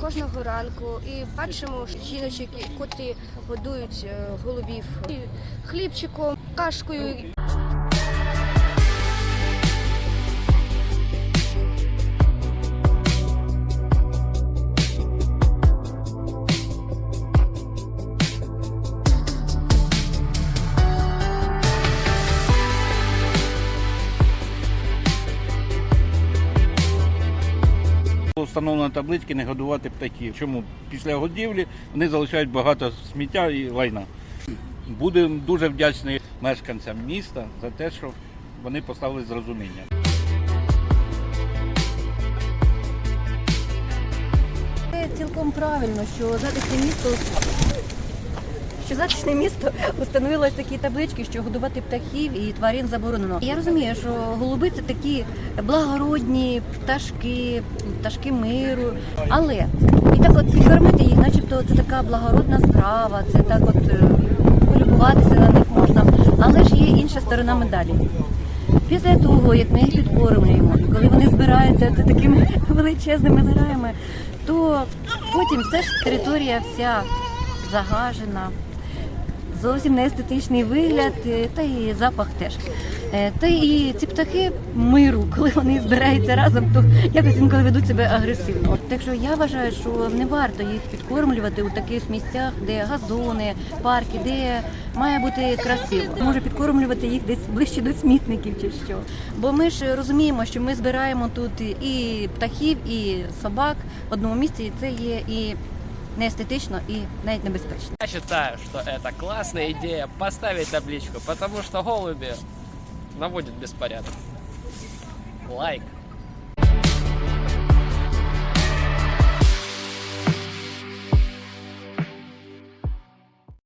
кожного ранку і бачимо жіночок, котрі годують е, голубів хлібчиком, кашкою. Було Встановлено таблички не годувати птахів. Чому? Після годівлі вони залишають багато сміття і лайна. Будемо дуже вдячні мешканцям міста за те, що вони поставили зрозуміння. Це цілком правильно, що затишне місто що затишне місто встановилось такі таблички, що годувати птахів і тварин заборонено. Я розумію, що голуби це такі благородні пташки, пташки миру. Але і так от підкормити їх, начебто це така благородна справа, це так от е, полюбуватися на них можна. Але ж є інша сторона медалі. Після того, як ми їх підкормлюємо, коли вони збираються це такими величезними зграями, то потім все ж територія вся загажена, зовсім не естетичний вигляд, е, та і запах теж. Е, Та і ці птахи миру, коли вони збираються разом, то якось інколи ведуть себе агресивно. Так що я вважаю, що не варто їх підкормлювати у таких місцях, де газони, парки, де має бути красиво. Може підкормлювати їх десь ближче до смітників чи що. Бо ми ж розуміємо, що ми збираємо тут і птахів, і собак в одному місці, і це є і неестетично, і небезпечно. Я считаю, что это классная идея поставить табличку, потому что голуби наводят беспорядок. Лайк.